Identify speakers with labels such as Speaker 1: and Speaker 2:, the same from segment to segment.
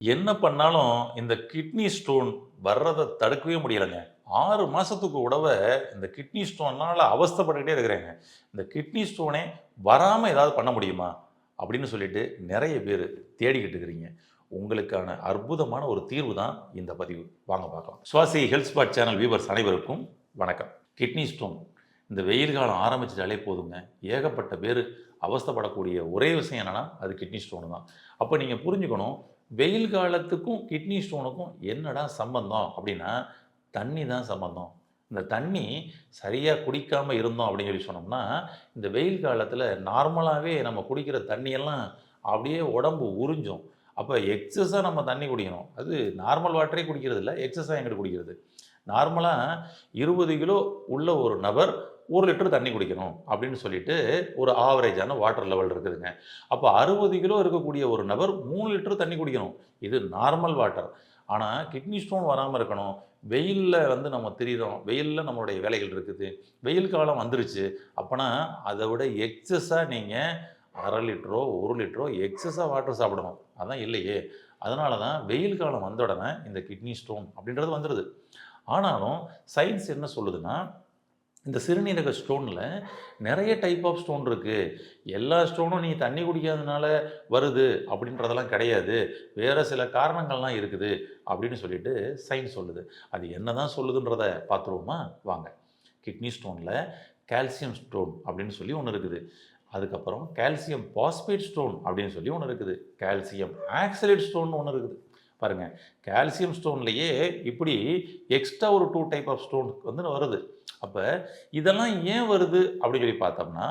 Speaker 1: என்ன பண்ணாலும் இந்த கிட்னி ஸ்டோன் வர்றதை தடுக்கவே முடியலைங்க. ஆறு மாதத்துக்கு உடவை இந்த கிட்னி ஸ்டோனால் அவஸ்தப்பட்டுக்கிட்டே இருக்கிறேங்க. இந்த கிட்னி ஸ்டோனே வராமல் ஏதாவது பண்ண முடியுமா? அப்படின்னு சொல்லிட்டு நிறைய பேர் தேடிக்கிட்டு இருக்கிறீங்க. உங்களுக்கான அற்புதமான ஒரு தீர்வு தான் இந்த பதிவு. வாங்க பார்க்கலாம். Swasi health spot channel viewers அனைவருக்கும் வணக்கம். கிட்னி ஸ்டோன் இந்த வெயில் காலம் ஆரம்பிச்சிட்டாலே போதுங்க. ஏகப்பட்ட பேர் அவஸ்தைப்படக்கூடிய ஒரே விஷயம் என்னென்னா அது கிட்னி ஸ்டோனு தான். அப்போ நீங்கள் புரிஞ்சுக்கணும் வெயில் காலத்துக்கும் கிட்னி ஸ்டோனுக்கும் என்னடா சம்பந்தம்? அப்படின்னா தண்ணி தான் சம்பந்தம். இந்த தண்ணி சரியாக குடிக்காமல் இருந்தோம் அப்படின்னு சொல்லி சொன்னோம்னா இந்த வெயில் காலத்தில் நார்மலாகவே நம்ம குடிக்கிற தண்ணியெல்லாம் அப்படியே உடம்பு உறிஞ்சும். அப்போ எக்ஸஸாக நம்ம தண்ணி குடிக்கணும். அது நார்மல் வாட்டரே குடிக்கிறது இல்லை எக்ஸஸாக எங்கிட்ட குடிக்கிறது. நார்மலாக இருபது கிலோ உள்ள ஒரு நபர் ஒரு லிட்டர் தண்ணி குடிக்கணும் அப்படின்னு சொல்லிட்டு ஒரு ஆவரேஜான வாட்டர் லெவல் இருக்குதுங்க. அப்போ அறுபது கிலோ இருக்கக்கூடிய ஒரு நபர் மூணு லிட்டர் தண்ணி குடிக்கணும். இது நார்மல் வாட்டர் ஆனால் கிட்னி ஸ்டோன் வராமல் இருக்கணும். வெயிலில் வந்து நம்ம திரியிறோம். வெயிலில் நம்மளுடைய வேலைகள் இருக்குது. வெயில் காலம் வந்துருச்சு. அப்போனா அதை விட எக்ஸஸாக நீங்கள் அரை லிட்டரோ ஒரு லிட்டரோ எக்ஸஸாக வாட்டர் சாப்பிடணும். அதான் இல்லையே. அதனால தான் வெயில் காலம் வந்த உடனே இந்த கிட்னி ஸ்டோன் அப்படின்றது வந்துடுது ஆனாலும் சயின்ஸ் என்ன சொல்லுதுன்னா இந்த சிறுநீரக ஸ்டோனில் நிறைய டைப் ஆஃப் ஸ்டோன் இருக்குது எல்லா ஸ்டோனும் நீ தண்ணி குடிக்காதனால வருது அப்படின்றதெல்லாம் கிடையாது. வேறு சில காரணங்கள்லாம் இருக்குது அப்படின்னு சொல்லிட்டு சயின்ஸ் சொல்லுது. அது என்ன தான் சொல்லுதுன்றத பார்த்துருவோமா? வாங்க. கிட்னி ஸ்டோனில் கால்சியம் ஸ்டோன் அப்படின்னு சொல்லி ஒன்று இருக்குது. அதுக்கப்புறம் கால்சியம் பாஸ்பேட் ஸ்டோன் அப்படின்னு சொல்லி ஒன்று இருக்குது. கால்சியம் ஆக்சலேட் ஸ்டோன் ஒன்று இருக்குது. பாருங்கள் கால்சியம் ஸ்டோன்லேயே இப்படி எக்ஸ்ட்ரா ஒரு டூ டைப் ஆஃப் ஸ்டோன் வந்து வருது. அப்போ இதெல்லாம் ஏன் வருது அப்படின்னு சொல்லி பார்த்தோம்னா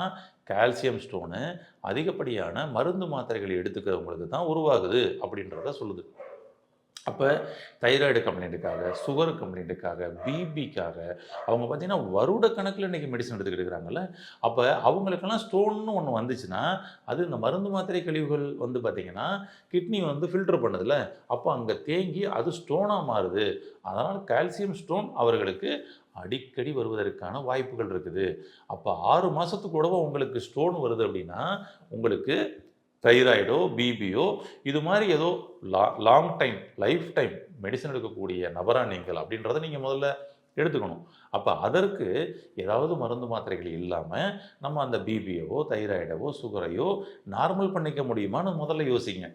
Speaker 1: கால்சியம் ஸ்டோனு அதிகப்படியான மருந்து மாத்திரைகளை எடுத்துக்கிறவங்களுக்கு தான் உருவாகுது அப்படின்றத சொல்லுது. அப்போ தைராய்டு கம்ப்ளைண்ட்டுக்காக சுகர் கம்ப்ளைண்ட்டுக்காக பிபிக்காக அவங்க பார்த்திங்கன்னா வருட கணக்கில் இன்றைக்கி மெடிசன் எடுத்துக்கிட்டு இருக்கிறாங்கல்ல அப்போ அவங்களுக்கெல்லாம் ஸ்டோன்னு ஒன்று வந்துச்சுன்னா அது இந்த மருந்து மாத்திரை கழிவுகள் வந்து பார்த்திங்கன்னா கிட்னி வந்து ஃபில்டர் பண்ணுதில்ல. அப்போ அங்கே தேங்கி அது ஸ்டோனாக மாறுது. அதனால் கால்சியம் ஸ்டோன் அவர்களுக்கு அடிக்கடி வருவதற்கான வாய்ப்புகள் இருக்குது. அப்போ ஆறு மாதத்துக்கு கூடவோ உங்களுக்கு ஸ்டோன் வருது அப்படின்னா உங்களுக்கு தைராய்டோ பிபியோ இது மாதிரி ஏதோ லா long time life time medicine எடுக்கக்கூடிய நபரா நீங்கள் அப்படின்றத நீங்கள் முதல்ல எடுத்துக்கணும். அப்போ அதற்கு ஏதாவது மருந்து மாத்திரைகள் இல்லாமல் நம்ம அந்த பிபியவோ தைராய்டவோ சுகரையோ நார்மல் பண்ணிக்க முடியுமான்னு முதல்ல யோசிங்க.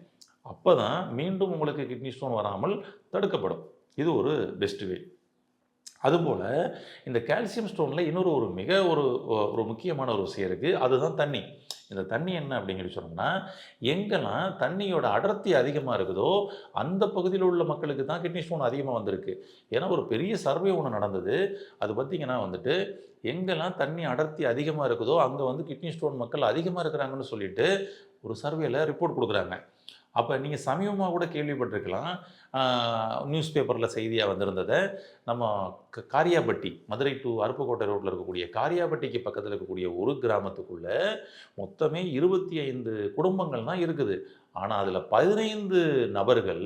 Speaker 1: அப்போ தான் மீண்டும் உங்களுக்கு கிட்னி ஸ்டோன் வராமல் தடுக்கப்படும். இது ஒரு பெஸ்ட் வே அதுபோல் இந்த கால்சியம் ஸ்டோனில் இன்னொரு ஒரு மிக ஒரு ஒரு முக்கியமான ஒரு விஷயம் இருக்குது அதுதான் தண்ணி. இந்த தண்ணி என்ன அப்படின்னு சொல்லி சொன்னோம்னா எங்கெல்லாம் தண்ணியோட அடர்த்தி அதிகமாக இருக்குதோ அந்த பகுதியில் உள்ள மக்களுக்கு தான் கிட்னி ஸ்டோன் அதிகமாக வந்திருக்கு. ஏன்னா ஒரு பெரிய சர்வே ஒன்று நடந்தது. அது பார்த்திங்கன்னா வந்துட்டு எங்கெல்லாம் தண்ணி அடர்த்தி அதிகமாக இருக்குதோ அங்கே வந்து கிட்னி ஸ்டோன் மக்கள் அதிகமாக இருக்கிறாங்கன்னு சொல்லிட்டு ஒரு சர்வேல ரிப்போர்ட் கொடுக்குறாங்க. அப்போ நீங்கள் சமீபமாக கூட கேள்விப்பட்டிருக்கலாம். நியூஸ் பேப்பரில் செய்தியாக வந்திருந்ததை. நம்ம க காரியாபட்டி மதுரை டு அருப்புக்கோட்டை ரோட்டில் இருக்கக்கூடிய காரியாபட்டிக்கு பக்கத்தில் இருக்கக்கூடிய ஒரு கிராமத்துக்குள்ளே மொத்தமே இருபத்தி ஐந்து குடும்பங்கள் தான் இருக்குது. ஆனால் அதில் பதினைந்து நபர்கள்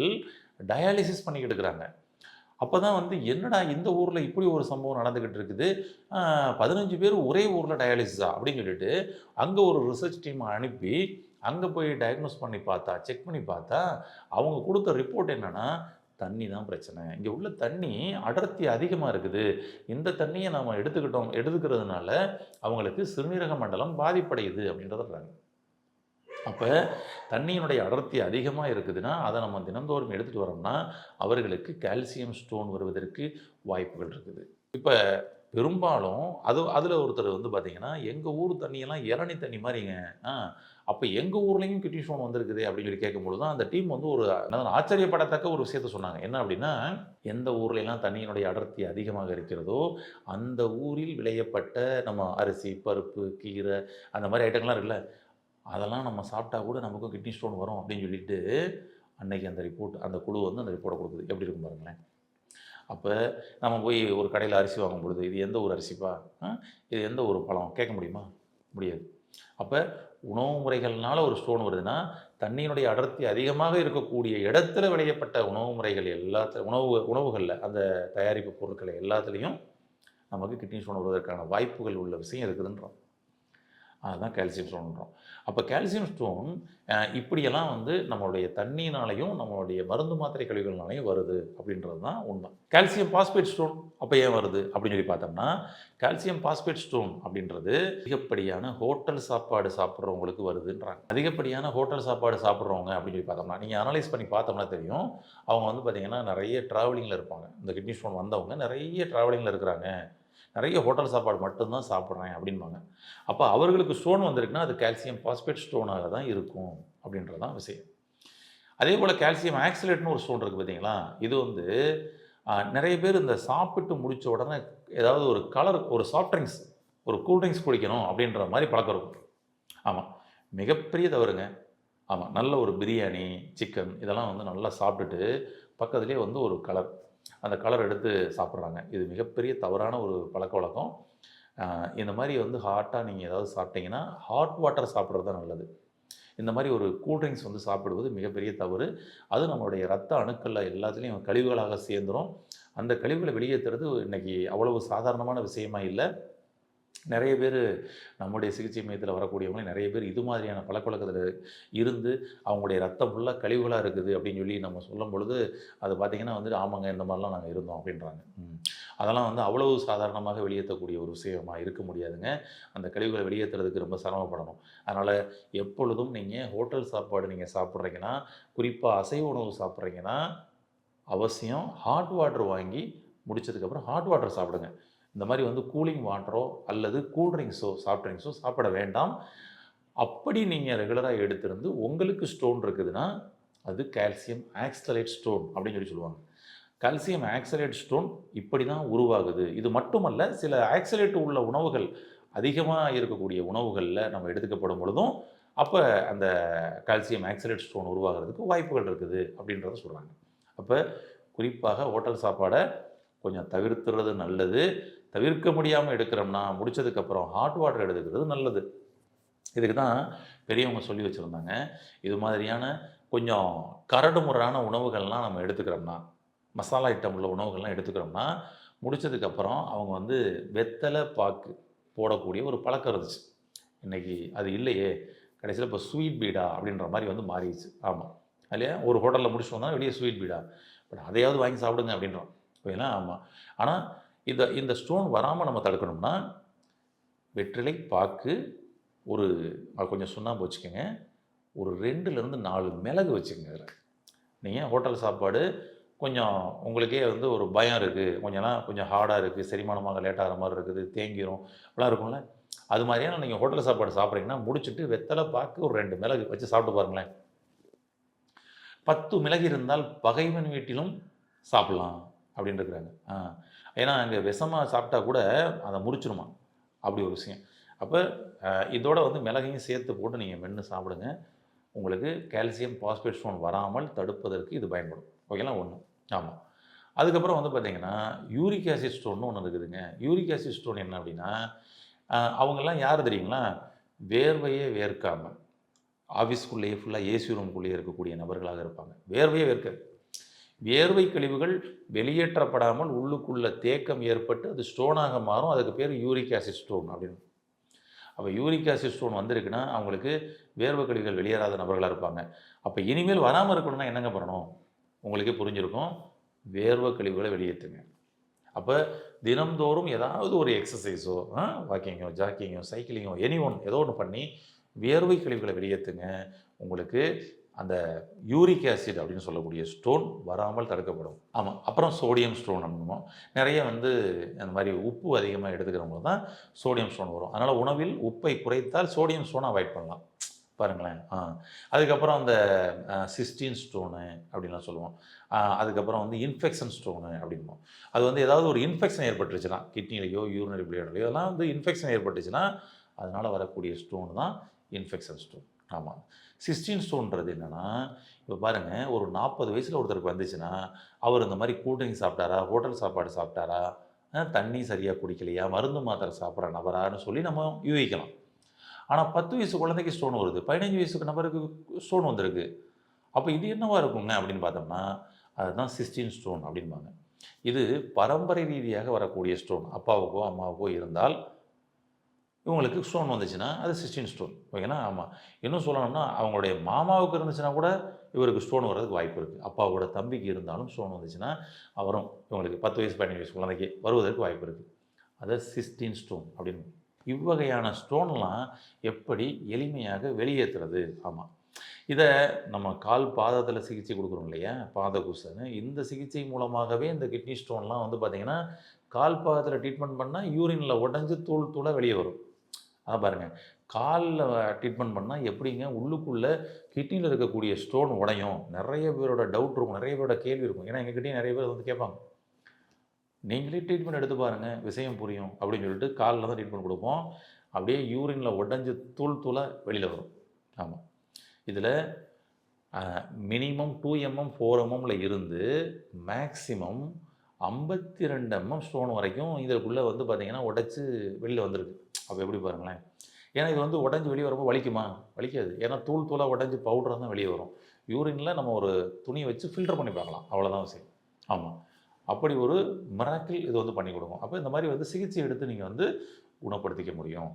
Speaker 1: டயாலிசிஸ் பண்ணிக்கிட்டு இருக்கிறாங்க. அப்போ தான் வந்து என்னடா இந்த ஊரில் இப்படி ஒரு சம்பவம் நடந்துக்கிட்டு இருக்குது? பதினஞ்சு பேர் ஒரே ஊரில் டயாலிசிஸா? அப்படின்னு சொல்லிட்டு அங்கே ஒரு ரிசர்ச் டீம் அனுப்பி அங்கே போய் டயக்னோஸ் பண்ணி பார்த்தா செக் பண்ணி பார்த்தா அவங்க கொடுத்த ரிப்போர்ட் என்னென்னா தண்ணி தான் பிரச்சனை. இங்கே உள்ள தண்ணி அடர்த்தி அதிகமாக இருக்குது. இந்த தண்ணியை நம்ம எடுத்துக்கிட்டோம் எடுத்துக்கிறதுனால அவங்களுக்கு சிறுநீரக மண்டலம் பாதிப்படையுது அப்படின்றதுறாங்க அப்போ தண்ணியினுடைய அடர்த்தி அதிகமாக இருக்குதுன்னா அதை நம்ம தினந்தோறும் எடுத்துகிட்டு வரோம்னா அவர்களுக்கு கால்சியம் ஸ்டோன் வருவதற்கு வாய்ப்புகள் இருக்குது. இப்போ பெரும்பாலும் அது அதில் ஒருத்தர் வந்து பார்த்திங்கன்னா எங்கள் ஊர் தண்ணியெல்லாம் இளநி தண்ணி மாதிரிங்க. ஆ அப்போ எங்கள் ஊர்லேயும் கிட்னி ஸ்டோன் வந்திருக்குது அப்படின்னு சொல்லி கேட்கும்பொழுது தான் அந்த டீம் வந்து ஒரு ஆச்சரியப்படத்தக்க ஒரு விஷயத்த சொன்னாங்க. என்ன அப்படின்னா எந்த ஊர்லெலாம் தண்ணியினுடைய அடர்த்தி அதிகமாக இருக்கிறதோ அந்த ஊரில் விளையப்பட்ட நம்ம அரிசி பருப்பு கீரை அந்த மாதிரி ஐட்டங்கள்லாம் இருக்குல்ல அதெல்லாம் நம்ம சாப்பிட்டா கூட நமக்கும் கிட்னி ஸ்டோன் வரும் அப்படின்னு சொல்லிட்டு அன்னைக்கு அந்த ரிப்போர்ட் அந்த குழு வந்து அந்த ரிப்போர்ட்டை கொடுக்குது. எப்படி இருக்கும் பாருங்களேன்? அப்போ நம்ம போய் ஒரு கடையில் அரிசி வாங்கும் பொழுது இது எந்த ஒரு அரிசிப்பா? இது எந்த ஒரு பழம்? கேட்க முடியுமா? முடியாது. அப்போ உணவு முறைகள்னால ஒரு ஸ்டோன் வருதுன்னா தண்ணியினுடைய அடர்த்தி அதிகமாக இருக்கக்கூடிய இடத்துல விளையப்பட்ட உணவு முறைகள் எல்லாத்த உணவு உணவுகளில் அந்த தயாரிப்பு பொருட்களை எல்லாத்துலேயும் நமக்கு கிட்னி ஸ்டோன் வருவதற்கான வாய்ப்புகள் உள்ள விஷயம் இருக்குதுன்றோம். அதுதான் கால்சியம் ஸ்டோன்ன்றோம் அப்போ கால்சியம் ஸ்டோன் இப்படியெல்லாம் வந்து நம்மளுடைய தண்ணினாலையும் நம்மளுடைய மருந்து மாத்திரை கழிவுகள்னாலையும் வருது அப்படின்றது தான் உண்மை. கால்சியம் பாஸ்பேட் ஸ்டோன் அப்போ ஏன் வருது அப்படின்னு சொல்லி பார்த்தோம்னா கால்சியம் பாஸ்பேட் ஸ்டோன் அப்படின்றது அதிகப்படியான ஹோட்டல் சாப்பாடு சாப்பிட்றவங்களுக்கு வருதுன்றாங்க. அதிகப்படியான ஹோட்டல் சாப்பாடு சாப்பிட்றவங்க அப்படின்னு சொல்லி பார்த்தோம்னா நீங்கள் அனலைஸ் பண்ணி பார்த்தோம்னா தெரியும் அவங்க வந்து பார்த்திங்கன்னா நிறைய ட்ராவலிங்கில் இருப்பாங்க. இந்த கிட்னி ஸ்டோன் வந்தவங்க நிறைய ட்ராவலிங்கில் இருக்கிறாங்க. நிறைய ஹோட்டல் சாப்பாடு மட்டும்தான் சாப்பிட்றேன் அப்படின்பாங்க. அப்போ அவர்களுக்கு ஸ்டோன் வந்திருக்குன்னா அது கால்சியம் பாஸ்பேட் ஸ்டோனாக தான் இருக்கும் அப்படின்றது தான் விஷயம். அதே போல் கால்சியம் ஆக்சிலேட்னு ஒரு ஸ்டோன் இருக்குது பார்த்தீங்களா இது வந்து நிறைய பேர் இந்த சாப்பிட்டு முடித்த உடனே ஏதாவது ஒரு கலர் ஒரு சாஃப்ட் ட்ரிங்க்ஸ் ஒரு கூல் ட்ரிங்க்ஸ் குடிக்கணும் அப்படின்ற மாதிரி பழக்கம் இருக்கும். ஆமாம் மிகப்பெரிய தவறுங்க. ஆமாம் நல்ல ஒரு பிரியாணி சிக்கன் இதெல்லாம் வந்து நல்லா சாப்பிட்டுட்டு பக்கத்துலேயே வந்து ஒரு கலர் அந்த கலர் எடுத்து சாப்பிட்றாங்க. இது மிகப்பெரிய தவறான ஒரு பழக்க வழக்கம். இந்த மாதிரி வந்து ஹாட்டாக நீங்கள் ஏதாவது சாப்பிட்டீங்கன்னா ஹாட் வாட்டர் சாப்பிட்றது தான் நல்லது. இந்த மாதிரி ஒரு கூல்ட்ரிங்க்ஸ் வந்து சாப்பிடுவது மிகப்பெரிய தவறு. அது நம்மளுடைய ரத்த அணுக்களில் எல்லாத்துலேயும் கழிவுகளாக சேர்ந்துரும். அந்த கழிவுகளை வெளியேற்றுறது இன்னைக்கு அவ்வளவு சாதாரணமான விஷயமா இல்லை. நிறைய பேர் நம்முடைய சிகிச்சை மையத்தில் வரக்கூடியவங்க நிறைய பேர் இது மாதிரியான பழக்கவழக்கத்தில் இருந்து அவங்களுடைய ரத்தம் ஃபுல்லாக கழிவுகளாக இருக்குது அப்படின்னு சொல்லி நம்ம சொல்லும் பொழுது அது பார்த்திங்கன்னா வந்து ஆமாங்க இந்த மாதிரிலாம் நாங்கள் இருந்தோம் அப்படின்றாங்க. அதெல்லாம் வந்து அவ்வளவு சாதாரணமாக வெளியேற்றக்கூடிய ஒரு விஷயமாக இருக்க முடியாதுங்க. அந்த கழிவுகளை வெளியேற்றுறதுக்கு ரொம்ப சிரமப்படணும். அதனால் எப்பொழுதும் நீங்கள் ஹோட்டல் சாப்பாடு நீங்கள் சாப்பிட்றீங்கன்னா குறிப்பாக அசைவ உணவு சாப்பிட்றீங்கன்னா அவசியம் ஹாட் வாட்டர் வாங்கி முடிச்சதுக்கப்புறம் ஹாட் வாட்டர் சாப்பிடுங்க. இந்த மாதிரி வந்து கூலிங் வாட்டரோ அல்லது கூல் ட்ரிங்க்ஸோ சாஃப்ட் ட்ரிங்க்ஸோ சாப்பிட வேண்டாம். அப்படி நீங்கள் ரெகுலராக எடுத்திருந்து உங்களுக்கு ஸ்டோன் இருக்குதுன்னா அது கால்சியம் ஆக்சலேட் ஸ்டோன் அப்படின்னு சொல்லி சொல்லுவாங்க. கால்சியம் ஆக்சலேட் ஸ்டோன் இப்படி தான் உருவாகுது. இது மட்டுமல்ல சில ஆக்சலேட் உள்ள உணவுகள் அதிகமாக இருக்கக்கூடிய உணவுகளில் நம்ம எடுத்துக்கப்படும் பொழுதும் அப்போ அந்த கால்சியம் ஆக்சலேட் ஸ்டோன் உருவாகிறதுக்கு வாய்ப்புகள் இருக்குது அப்படின்றத சொல்கிறாங்க அப்போ குறிப்பாக ஹோட்டல் சாப்பாடை கொஞ்சம் தவிர்த்துறது நல்லது. தவிர்க்க முடியாமல் எடுக்கிறோம்னா முடிச்சதுக்கப்புறம் ஹாட் வாட்டர் எடுத்துக்கிறது நல்லது. இதுக்கு தான் பெரியவங்க சொல்லி வச்சுருந்தாங்க. இது மாதிரியான கொஞ்சம் கரடு முரடான உணவுகள்லாம் நம்ம எடுத்துக்கிறோம்னா மசாலா ஐட்டம் உள்ள உணவுகள்லாம் எடுத்துக்கிறோம்னா முடித்ததுக்கப்புறம் அவங்க வந்து வெத்தலை பாக்கு போடக்கூடிய ஒரு பழக்கம் இருந்துச்சு. இன்றைக்கி அது இல்லையே. கடைசியில் இப்போ ஸ்வீட் பீடா அப்படின்ற மாதிரி வந்து மாறிடுச்சு. ஆமாம் இல்லையா? ஒரு ஹோட்டலில் முடிச்சுட்டு வந்தால் வெளியே ஸ்வீட் பீடா பட் அதையாவது வாங்கி சாப்பிடுங்க அப்படின்றோம். ஓகேங்களா ஆமாம் ஆனால் இந்த இந்த ஸ்டோன் வராமல் நம்ம தடுக்கணும்னா வெற்றிலை பாக்கு ஒரு கொஞ்சம் சுண்ணாம்பு வச்சுக்கோங்க. ஒரு ரெண்டுலேருந்து நாலு மிளகு வச்சுக்கோங்க இதில். நீங்கள் ஹோட்டல் சாப்பாடு கொஞ்சம் உங்களுக்கே வந்து ஒரு பயம் இருக்குது கொஞ்சம்லாம் கொஞ்சம் ஹார்டாக இருக்குது செரிமானமாக லேட்டாகிற மாதிரி இருக்குது. தேங்கிரும். அப்படிலாம் இருக்கும்ல. அது மாதிரியான நீங்கள் ஹோட்டல் சாப்பாடு சாப்பிட்றீங்கன்னா முடிச்சுட்டு வெத்தலை பாக்கு ஒரு ரெண்டு மிளகு வச்சு சாப்பிட்டு பாருங்களேன். பத்து மிளகு இருந்தால் பகைவன் வீட்டிலும் சாப்பிட்லாம். அப்படின்னு இருக்கிறாங்க ஆ. ஏன்னா அங்கே விஷமாக சாப்பிட்டா கூட அதை முடிச்சிருமா அப்படி ஒரு விஷயம். அப்போ இதோட வந்து மிளகையும் சேர்த்து போட்டு நீங்கள் மென்று சாப்பிடுங்க. உங்களுக்கு கால்சியம் பாஸ்பேட் ஸ்டோன் வராமல் தடுப்பதற்கு இது பயன்படும். ஓகேலாம் ஒன்று ஆமாம் அதுக்கப்புறம் வந்து பார்த்தீங்கன்னா யூரிக் ஆசிட் ஸ்டோன்னு ஒன்று இருக்குதுங்க. யூரிக் ஆசிட் ஸ்டோன் என்ன அப்படின்னா அவங்கெல்லாம் யார் தெரியுங்களா? வேர்வையே வேர்க்காமல் ஆஃபீஸ்க்குள்ளேயே ஃபுல்லாக ஏசி ரூம்குள்ளேயே இருக்கக்கூடிய நபர்களாக இருப்பாங்க. வேர்வையே வேர்க்காது வேர்வை கழிவுகள் வெளியேற்றப்படாமல் உள்ளுக்குள்ள தேக்கம் ஏற்பட்டு அது ஸ்டோனாக மாறும். அதுக்கு பேர் யூரிக் ஆசிட் ஸ்டோன் அப்படின்னு. அப்போ யூரிக் ஆசிட் ஸ்டோன் வந்திருக்குன்னா அவங்களுக்கு வேர்வை கழிவுகள் வெளியேறாத நபர்களாக இருப்பாங்க. அப்போ இனிமேல் வராமல் இருக்கணும்னா என்னங்க பண்ணணும்? உங்களுக்கே புரிஞ்சிருக்கும். வேர்வை கழிவுகளை வெளியேற்றுங்க. அப்போ தினம்தோறும் ஏதாவது ஒரு எக்ஸசைஸோ வாக்கிங்கோ ஜாக்கிங்கோ சைக்கிளிங்கோ எனி ஒன் ஏதோ ஒன்று பண்ணி வேர்வை கழிவுகளை வெளியேற்றுங்க. உங்களுக்கு அந்த யூரிக் ஆசிட் அப்படின்னு சொல்லக்கூடிய ஸ்டோன் வராமல் தடுக்கப்படும். ஆமாம் அப்புறம் சோடியம் ஸ்டோன் அப்படிமோ நிறைய வந்து அந்த மாதிரி உப்பு அதிகமாக எடுத்துக்கிறவங்க தான் சோடியம் ஸ்டோன் வரும். அதனால் உணவில் உப்பை குறைத்தால் சோடியம் ஸ்டோனை அவாய்ட் பண்ணலாம். பாருங்களேன். ஆ அதுக்கப்புறம் அந்த சிஸ்டீன் ஸ்டோனு அப்படின்லாம் சொல்லுவோம். அதுக்கப்புறம் வந்து இன்ஃபெக்ஷன் ஸ்டோனு அப்படிம்போம் அது வந்து ஏதாவது ஒரு இன்ஃபெக்ஷன் ஏற்பட்டுருச்சுன்னா கிட்னிலையோ யூரினரி பிளேட்லையோ அதெல்லாம் வந்து இன்ஃபெக்ஷன் ஏற்பட்டுச்சுன்னா அதனால் வரக்கூடிய ஸ்டோன் தான் இன்ஃபெக்ஷன் ஸ்டோன் ஆமாம் சிஸ்டின் ஸ்டோன்றது என்னென்னா இப்போ பாருங்கள் ஒரு நாற்பது வயசில் ஒருத்தருக்கு வந்துச்சுன்னா அவர் இந்த மாதிரி கூல்ட்ரிங்க் சாப்பிட்டாரா ஹோட்டல் சாப்பாடு சாப்பிட்டாரா தண்ணி சரியாக குடிக்கலையா மருந்து மாத்திரை சாப்பிட்ற நபரான்னு சொல்லி நம்ம யூகிக்கலாம். ஆனால் பத்து வயசு குழந்தைக்கு ஸ்டோன் வருது பதினஞ்சு வயசுக்கு நபருக்கு ஸ்டோன் வந்திருக்கு. அப்போ இது என்னவா இருக்குங்க அப்படின்னு பார்த்தோம்னா அதுதான் சிஸ்டின் ஸ்டோன் அப்படின்பாங்க. இது பரம்பரை ரீதியாக வரக்கூடிய ஸ்டோன் அப்பாவுக்கோ அம்மாவுக்கோ இருந்தால் இவங்களுக்கு ஸ்டோன் வந்துச்சுன்னா அது சிக்ஸ்டீன் ஸ்டோன் ஓகேனா ஆமாம் இன்னும் சொல்லணும்னா அவங்களுடைய மாமாவுக்கு இருந்துச்சுன்னா கூட இவருக்கு ஸ்டோன் வர்றதுக்கு வாய்ப்பு இருக்குது அப்பாவோட தம்பிக்கு இருந்தாலும் ஸ்டோன் வந்துச்சுன்னா அவரும் இவங்களுக்கு பத்து வயசு பதினஞ்சு வயசு குழந்தைக்கு வருவதற்கு வாய்ப்பு இருக்குது அதை சிஸ்டீன் ஸ்டோன் அப்படின்னு. இவ்வகையான ஸ்டோன்லாம் எப்படி எளிமையாக வெளியேற்றுறது? ஆமாம் இதை நம்ம கால் பாதத்தில் சிகிச்சை கொடுக்குறோம் இல்லையா? பாத குசன்னு இந்த சிகிச்சை மூலமாகவே இந்த கிட்னி ஸ்டோன்லாம் வந்து பார்த்திங்கன்னா கால் பாதத்தில் ட்ரீட்மெண்ட் பண்ணால் யூரினில் உடஞ்சி தூள் தூளாக வெளியே வரும். அதை பாருங்கள் காலில் ட்ரீட்மெண்ட் பண்ணால் எப்படிங்க? உள்ளுக்குள்ளே கிட்னியில் இருக்கக்கூடிய ஸ்டோன் உடையும். நிறைய பேரோட டவுட் இருக்கும். நிறைய பேரோட கேள்வி இருக்கும். ஏன்னா எங்ககிட்டயும் நிறைய பேர் வந்து கேட்பாங்க. நீங்களே ட்ரீட்மெண்ட் எடுத்து பாருங்கள் விஷயம் புரியும் அப்படின்னு சொல்லிட்டு காலில் தான் ட்ரீட்மெண்ட் கொடுப்போம். அப்படியே யூரினில் உடஞ்சி தூள் தூளாக வெளியில் வரும். ஆமாம் இதில் மினிமம் டூ எம்எம் ஃபோர் எம்எம்ல இருந்து மேக்ஸிமம் ஐம்பத்தி ரெண்டு எம்எம் ஸ்டோன் வரைக்கும் இதற்குள்ளே வந்து பார்த்திங்கன்னா உடச்சி வெளியில் வந்திருக்கு. அப்போ எப்படி பாருங்களேன்? ஏன்னா இது வந்து உடஞ்சி வெளியே வரப்போ வலிக்குமா? வலிக்காது. ஏன்னா தூள் தூளாக உடஞ்சி பவுடராக தான் வெளியே வரும். யூரினில் நம்ம ஒரு துணியை வச்சு ஃபில்டர் பண்ணி பார்க்கலாம். அவ்வளோதான் விஷயம். ஆமாம் அப்படி ஒரு மிராக்கிள் இது வந்து பண்ணி கொடுக்கும். அப்போ இந்த மாதிரி வந்து சிகிச்சை எடுத்து நீங்கள் வந்து குணப்படுத்திக்க முடியும்.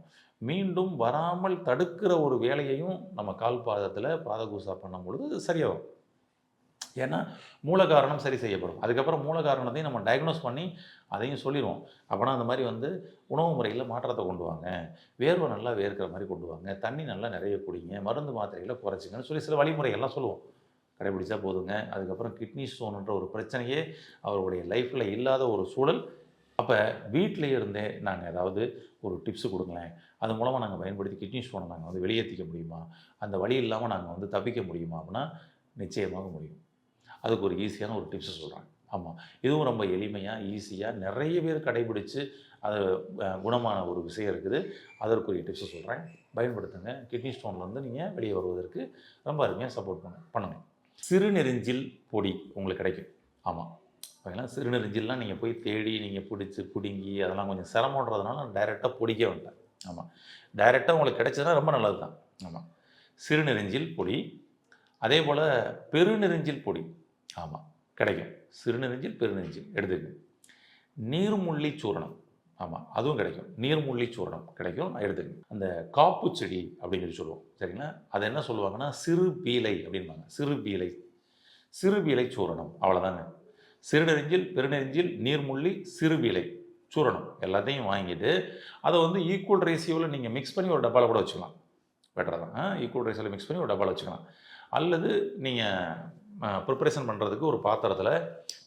Speaker 1: மீண்டும் வராமல் தடுக்கிற ஒரு வேலையையும் நம்ம கால் பாதத்தில் பாதகூசா பண்ணும் பொழுது சரியாகும். ஏன்னா மூல காரணம் சரி செய்யப்படும். அதுக்கப்புறம் மூல காரணத்தையும் நம்ம டயக்னோஸ் பண்ணி அதையும் சொல்லிடுவோம் அப்போனா அந்த மாதிரி வந்து உணவு முறையில் மாற்றத்தை கொண்டு வாங்க. வேர்வை நல்லா வேர்க்கிற மாதிரி கொண்டு வாங்க. தண்ணி நல்லா நிறைய குடிங்க. மருந்து மாத்திரைகளை குறைச்சிங்கன்னு சொல்லி சில வழிமுறைகள்லாம் சொல்லுவோம். கடைபிடிச்சா போதுங்க. அதுக்கப்புறம் கிட்னி ஸ்டோனுன்ற ஒரு பிரச்சனையே அவருடைய லைஃப்பில் இல்லாத ஒரு சூழல். அப்போ வீட்டிலே இருந்தே நாங்கள் ஏதாவது ஒரு டிப்ஸு கொடுங்களேன். அது மூலமாக நாங்கள் பயன்படுத்தி கிட்னி ஸ்டோனை நாங்கள் வந்து வெளியேற்றிக்க முடியுமா? அந்த வழி இல்லாமல் நாங்கள் வந்து தப்பிக்க முடியுமா? அப்படின்னா நிச்சயமாக முடியும். அதுக்கு ஒரு ஈஸியான ஒரு டிப்ஸு சொல்கிறாங்க ஆமாம் இதுவும் ரொம்ப எளிமையாக ஈஸியாக நிறைய பேர் கடைபிடித்து அது குணமான ஒரு விஷயம் இருக்குது. அதற்குரிய டிப்ஸை சொல்கிறேன் பயன்படுத்துங்க. கிட்னி ஸ்டோன்லேருந்து நீங்கள் வெளியே வருவதற்கு ரொம்ப அருமையாக சப்போர்ட் பண்ண பண்ணுங்க. சிறுநெறிஞ்சில் பொடி உங்களுக்கு கிடைக்கும். ஆமாம் ஓகேங்களா சிறுநெறிஞ்சில்லாம் நீங்கள் போய் தேடி நீங்கள் பிடிச்சி பிடுங்கி அதெல்லாம் கொஞ்சம் சிரமன்றதுனால நான் டைரெக்டாக பிடிக்க வேண்டாம் ஆமாம் டைரெக்டாக உங்களுக்கு கிடைச்சதுன்னா ரொம்ப நல்லது தான் ஆமாம் சிறுநெறிஞ்சில் பொடி. அதே போல் பெருநெறிஞ்சில் பொடி. ஆமாம் கிடைக்கும். சிறுநெறிஞ்சில் பெருநெஞ்சில் எடுத்துக்கணும் நீர்முள்ளி சூரணம் ஆமாம் அதுவும் கிடைக்கும். நீர்முள்ளி சூரணம் கிடைக்கும் எடுத்துக்கணும். அந்த காப்பு செடி அப்படின்னு சொல்லி சொல்லுவோம் சரிங்களா? அதை என்ன சொல்லுவாங்கன்னா சிறு பீலை அப்படின்பாங்க. சிறு பீலை. சிறு பீலை சூரணம் அவ்வளோதாங்க சிறுநெறிஞ்சில் பெருநெறிஞ்சில் நீர்முள்ளி சிறுபீலை சூரணம் எல்லாத்தையும் வாங்கிட்டு அதை வந்து ஈக்குவல் ரேஷியோவில் நீங்கள் மிக்ஸ் பண்ணி ஒரு டப்பாவில் கூட வச்சுக்கலாம். பெட்டர் தான். ஈக்குவல் ரேஷியோவில் மிக்ஸ் பண்ணி ஒரு டப்பாவில் வச்சுக்கலாம். அல்லது நீங்கள் ப்ரிப்பரேஷன் பண்ணுறதுக்கு ஒரு பாத்திரத்தில்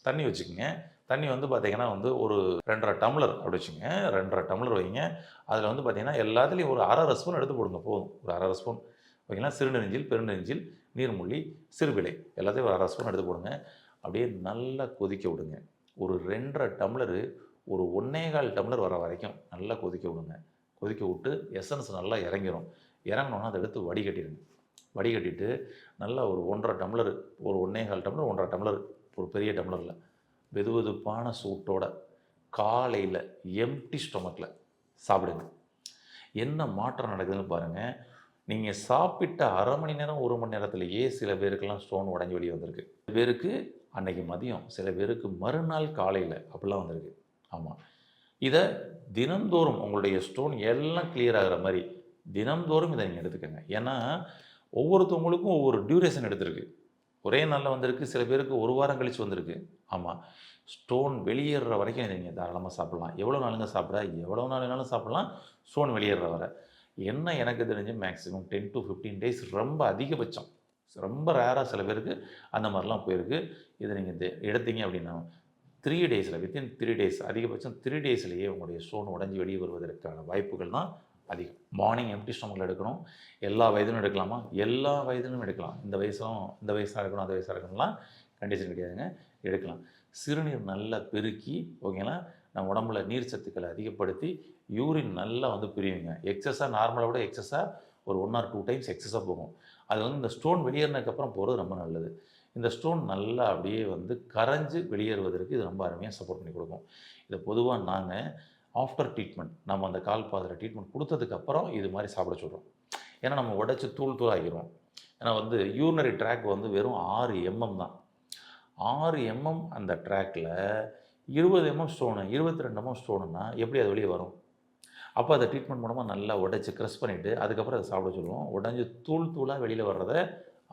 Speaker 1: தண்ணி வச்சுக்கோங்க. தண்ணி வந்து பார்த்தீங்கன்னா வந்து ஒரு ரெண்டரை டம்ளர் அப்படி வச்சுங்க ரெண்டரை டம்ளர் வைங்க. அதில் வந்து பார்த்தீங்கன்னா எல்லாத்துலேயும் ஒரு அரை ஸ்பூன் எடுத்து போடுங்க போதும். ஒரு அரை ஸ்பூன். ஓகேங்களா? சிறுநெறிஞ்சில் பெருநெறிஞ்சில் நீர்முள்ளி சிறுபிலை எல்லாத்தையும் ஒரு அரை ஸ்பூன் எடுத்து போடுங்க. அப்படியே நல்லா கொதிக்க விடுங்க. ஒரு ரெண்டரை டம்ளரு ஒரு ஒன்னேகால் டம்ளர் வர வரைக்கும் நல்லா கொதிக்க விடுங்க. கொதிக்க விட்டு எசன்ஸ் நல்லா இறங்கிரும். இறங்கினோன்னா அதை எடுத்து வடிகட்டிடுங்க வடிகட்டிட்டு நல்லா ஒரு ஒன்றரை டம்ளர் ஒரு ஒன்னேகால் டம்ளர் ஒன்றரை டம்ளர் ஒரு பெரிய டம்ளரில். வெது வெதுப்பான சூட்டோட காலையில் எம்டி ஸ்டொமக்கில் சாப்பிடுங்க. என்ன மாற்றம் நடக்குதுன்னு பாருங்கள் நீங்கள் சாப்பிட்ட அரை மணி நேரம் ஒரு மணி நேரத்துலையே சில பேருக்கெல்லாம் ஸ்டோன் உடஞ்சி வெளியே வந்திருக்கு. சில பேருக்கு அன்னைக்கு மதியம் சில பேருக்கு மறுநாள் காலையில் அப்படிலாம் வந்திருக்கு. ஆமாம் இதை தினந்தோறும் உங்களுடைய ஸ்டோன் எல்லாம் கிளியர் ஆகிற மாதிரி தினந்தோறும் இதை நீங்கள் எடுத்துக்கோங்க. ஏன்னா ஒவ்வொருத்தவங்களுக்கும் ஒவ்வொரு டியூரேஷன் எடுத்திருக்கு. ஒரே நாளில் வந்திருக்கு சில பேருக்கு ஒரு வாரம் கழித்து வந்திருக்கு. ஆமாம் ஸ்டோன் வெளியேறுற வரைக்கும் இதை நீங்கள் தாராளமாக சாப்பிட்லாம். எவ்வளோ நாளுங்க சாப்பிட எவ்வளோ நாள் சாப்பிட்லாம். ஸ்டோன் வெளியேற வரை. என்ன எனக்கு தெரிஞ்சு maximum ten to fifteen days ரொம்ப அதிகபட்சம். ரொம்ப ரேராக சில பேருக்கு அந்த மாதிரிலாம் போயிருக்கு. இதை நீங்கள் எடுத்தீங்க அப்படின்னா த்ரீ டேஸில் வித்தின் த்ரீ டேஸ் அதிகபட்சம் த்ரீ டேஸ்லேயே உங்களுடைய ஸ்டோன் உடஞ்சி வெளியே வருவதற்கான வாய்ப்புகள் தான் அதிகம். மார்னிங் எம்டி ஸ்டொமக்கில் எடுக்கணும்? எல்லா வயதிலும் எடுக்கலாமா? எல்லா வயதிலும் எடுக்கலாம். இந்த வயசும் இந்த வயசாக இருக்கணும் அந்த வயசாக இருக்கணும்லாம் கண்டிஷன் கிடையாதுங்க. எடுக்கலாம். சிறுநீர் நல்லா பெருக்கி ஓகேங்களா? நம்ம உடம்புல நீர் சத்துக்களை அதிகப்படுத்தி யூரின் நல்லா வந்து பிரியுங்க. எக்ஸஸாக நார்மலாக விட எக்ஸஸாக ஒரு ஒன் ஆர் டூ டைம்ஸ் எக்ஸஸாக போகும். அது வந்து இந்த ஸ்டோன் வெளியேறினதுக்கப்புறம் போகிறது ரொம்ப நல்லது. இந்த ஸ்டோன் நல்லா அப்படியே வந்து கரைஞ்சு வெளியேறுவதற்கு இது ரொம்ப அருமையாக சப்போர்ட் பண்ணி கொடுக்கும். இதை பொதுவாக நாங்கள் ஆஃப்டர் ட்ரீட்மெண்ட் நம்ம அந்த கால் பாதில் ட்ரீட்மெண்ட் கொடுத்ததுக்கப்புறம் இது மாதிரி சாப்பிட சொல்கிறோம் ஏன்னா நம்ம உடச்சி தூள் தூள் ஆகிரும். ஏன்னா வந்து யூரினரி ட்ராக் வந்து வெறும் ஆறு எம்எம் தான். ஆறு எம்எம் அந்த ட்ராக்கில் இருபது எம்எம் ஸ்டோனு இருபத்தி ரெண்டு எம்எம் ஸ்டோனுன்னா எப்படி அது வெளியே வரும்? அப்போ அதை ட்ரீட்மெண்ட் மூலமாக நல்லா உடைச்சி க்ரஷ் பண்ணிவிட்டு அதுக்கப்புறம் அதை சாப்பிட சொல்லுவோம். உடஞ்சி தூள் தூளாக வெளியில் வர்றத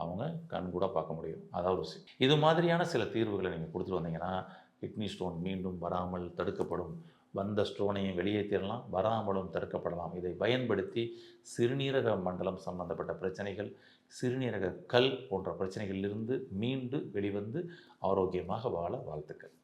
Speaker 1: அவங்க கண் கூட பார்க்க முடியும். அதாவது ருசி. இது மாதிரியான சில தீர்வுகளை நீங்கள் கொடுத்துட்டு வந்தீங்கன்னா கிட்னி ஸ்டோன் மீண்டும் வராமல் தடுக்கப்படும். வந்த ஸ்டோனையும் வெளியேற்றிடலாம் வராமலும் தடுக்கப்படலாம். இதை பயன்படுத்தி சிறுநீரக மண்டலம் சம்பந்தப்பட்ட பிரச்சனைகள் சிறுநீரக கல் போன்ற பிரச்சனைகளிலிருந்து மீண்டு வெளிவந்து ஆரோக்கியமாக வாழ வாழ்த்துக்கள்.